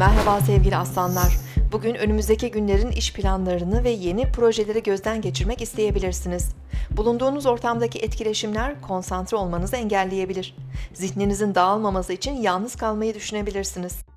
Merhaba sevgili aslanlar. Bugün önümüzdeki günlerin iş planlarını ve yeni projeleri gözden geçirmek isteyebilirsiniz. Bulunduğunuz ortamdaki etkileşimler konsantre olmanızı engelleyebilir. Zihninizin dağılmaması için yalnız kalmayı düşünebilirsiniz.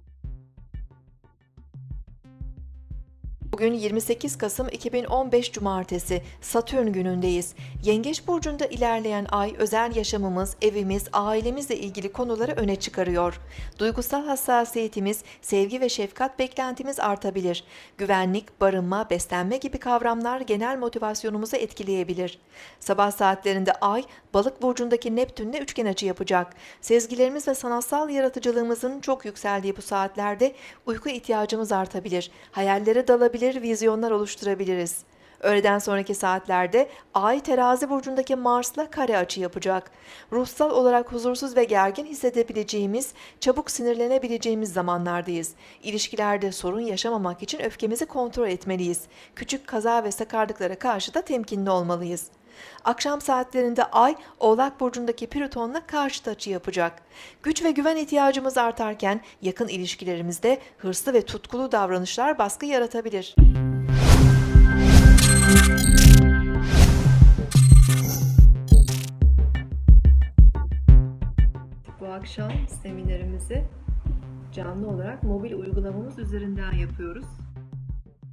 Bugün 28 Kasım 2015 Cumartesi, Satürn günündeyiz. Yengeç burcunda ilerleyen ay özel yaşamımız, evimiz, ailemizle ilgili konuları öne çıkarıyor. Duygusal hassasiyetimiz, sevgi ve şefkat beklentimiz artabilir. Güvenlik, barınma, beslenme gibi kavramlar genel motivasyonumuzu etkileyebilir. Sabah saatlerinde ay, Balık burcundaki Neptünle üçgen açı yapacak. Sezgilerimiz ve sanatsal yaratıcılığımızın çok yükseldiği bu saatlerde uyku ihtiyacımız artabilir. Hayallere dalabilir, vizyonlar oluşturabiliriz. Öğleden sonraki saatlerde Ay terazi burcundaki Mars'la kare açı yapacak. Ruhsal olarak huzursuz ve gergin hissedebileceğimiz, çabuk sinirlenebileceğimiz zamanlardayız. İlişkilerde sorun yaşamamak için öfkemizi kontrol etmeliyiz. Küçük kaza ve sakarlıklara karşı da temkinli olmalıyız. Akşam saatlerinde Ay, Oğlak Burcu'ndaki Plüton'la karşıt açı yapacak. Güç ve güven ihtiyacımız artarken yakın ilişkilerimizde hırslı ve tutkulu davranışlar baskı yaratabilir. Bu akşam seminerimizi canlı olarak mobil uygulamamız üzerinden yapıyoruz.